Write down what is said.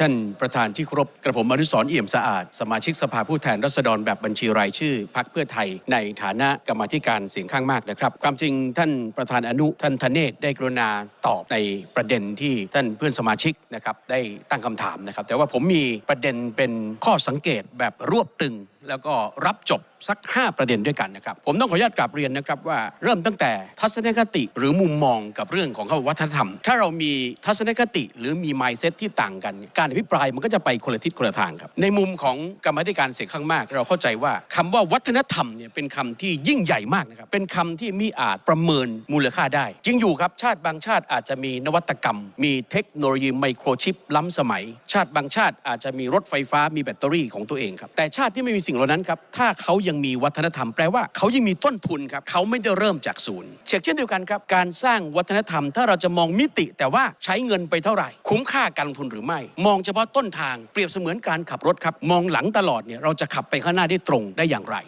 ท่านประธานที่เคารพกระผมอนุสรเอี่ยมสะอาด สมาชิกสภาผู้แทนรัษฎรแบบบัญชีรายชื่อพักเพื่อไทย ในฐานะกรรมธิการเสียงข้างมากนะครับ ความจริงท่านประธานอนุท่านธเนศได้กรุณาตอบในประเด็นที่ท่านเพื่อนสมาชิกนะครับได้ตั้งคำถามนะครับ แต่ว่าผมมีประเด็นเป็นข้อสังเกตแบบรวบตึงแล้วก็รับจบสัก 5 ประเด็นด้วยกันนะครับ ผมต้องขออนุญาตกราบเรียนนะครับว่าเริ่มตั้งแต่ทัศนคติหรือมุมมองกับเรื่องของคำว่าวัฒนธรรม ถ้าเรามีทัศนคติหรือมี mindset ที่ต่างกัน การอภิปรายมันก็จะไปคนละทิศคนละทางครับ ในมุมของกรรมธิการเสียงข้างมาก เราเข้าใจว่าคำว่าวัฒนธรรมเนี่ยเป็นคำที่ยิ่งใหญ่มากนะครับเป็นคำที่มิอาจประเมินมูลค่าได้ จริงอยู่ครับชาติบางชาติอาจจะมีนวัตกรรม มีเทคโนโลยีไมโครชิปล้ำสมัย ชาติบางชาติอาจจะมีรถไฟฟ้ามีแบตเตอรี่ของตัวเองครับแต่ชาติที่ไม่มีสิ่งเหล่านั้นครับถ้าเขายังมีวัฒนธรรมแปลว่าเขายังมีต้นทุนครับเขาไม่ได้เริ่มจากศูนย์เช่นเช่นเดียวกันครับการสร้างวัฒนธรรม ถ้าเราจะมองมิติ แต่ว่าใช้เงินไปเท่าไหร่ คุ้มค่าการลงทุนหรือไม่ มองเฉพาะต้นทางเปรียบเสมือนการขับรถครับมองหลังตลอดเนี่ยเราจะขับไปข้างหน้าได้ตรงได้อย่างไร